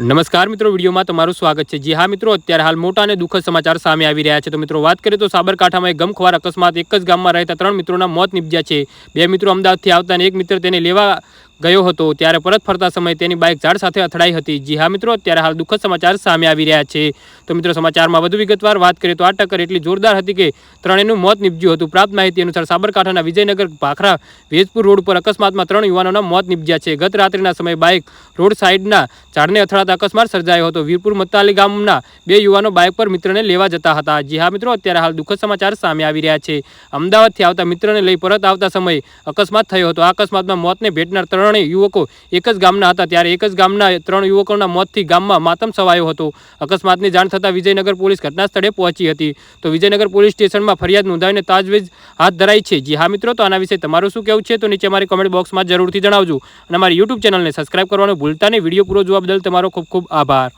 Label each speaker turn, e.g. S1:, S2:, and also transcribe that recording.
S1: નમસ્કાર મિત્રો, વિડીયોમાં તમારું સ્વાગત છે. જી હા મિત્રો, અત્યારે હાલ મોટા અને દુઃખદ સમાચાર સામે આવી રહ્યા છે. તો મિત્રો, વાત કરીએ તો સાબરકાંઠામાં એક ગમખ્વાર અકસ્માત, એક જ ગામમાં રહેતા ત્રણ મિત્રોના મોત નિપજ્યા છે. બે મિત્રો અમદાવાદથી આવતા અને એક મિત્ર તેને લેવા ગયો હતો ત્યારે પરત ફરતા સમયે તેની બાઇક ઝાડ સાથે અથડાઈ હતી. જી હા મિત્રો, અત્યારે હાલ દુઃખદ સમાચાર સામે આવી રહ્યા છે. તો મિત્રો, સમાચારમાં વધુ વિગતવાર વાત કરીએ તો આ ટક્કર એટલી જોરદાર હતી કે ત્રણેયનું મોત નિપજ્યું હતું. પ્રાપ્ત માહિતી અનુસાર સાબરકાંઠાના વિજયનગર ભાખરા, વેજપુર રોડ પર અકસ્માતમાં ત્રણ યુવાનોના મોત નીપજ્યા છે. ગત રાત્રિના સમયે બાઇક રોડ સાઇડના ઝાડને અથડાતા અકસ્માત સર્જાયો હતો. વીરપુર મત્તાલી ગામના બે યુવાનો બાઇક પર મિત્રને લેવા જતા હતા. જી હા મિત્રો, અત્યારે હાલ દુઃખદ સમાચાર સામે આવી રહ્યા છે. અમદાવાદથી આવતા મિત્રને લઈ પરત આવતા સમયે અકસ્માત થયો હતો. આ અકસ્માતમાં મોતને ભેટનાર ત્રણેય યુવકો એક જ ગામના હતા. ત્યારે એક જ ગામના ત્રણ યુવકોના મોતથી ગામમાં માતમ છવાયો હતો. અકસ્માતની જાણ થતાં વિજયનગર પોલીસ ઘટના સ્થળે પહોંચી હતી. તો વિજયનગર પોલીસ સ્ટેશનમાં ફરિયાદ નોંધાવીને તાજવેજ હાથ ધરાઈ છે. જી હા મિત્રો, તો આના વિશે તમારું શું કહેવું છે? તો નીચે અમારી કોમેન્ટ બોક્સમાં જરૂરથી જણાવજો. અને અમારી યુટ્યુબ ચેનલને સબસ્ક્રાઈબ કરવાનું ભૂલતા નહીં. વીડિયો પૂરો જોવા બદલ તમારો ખૂબ ખૂબ આભાર.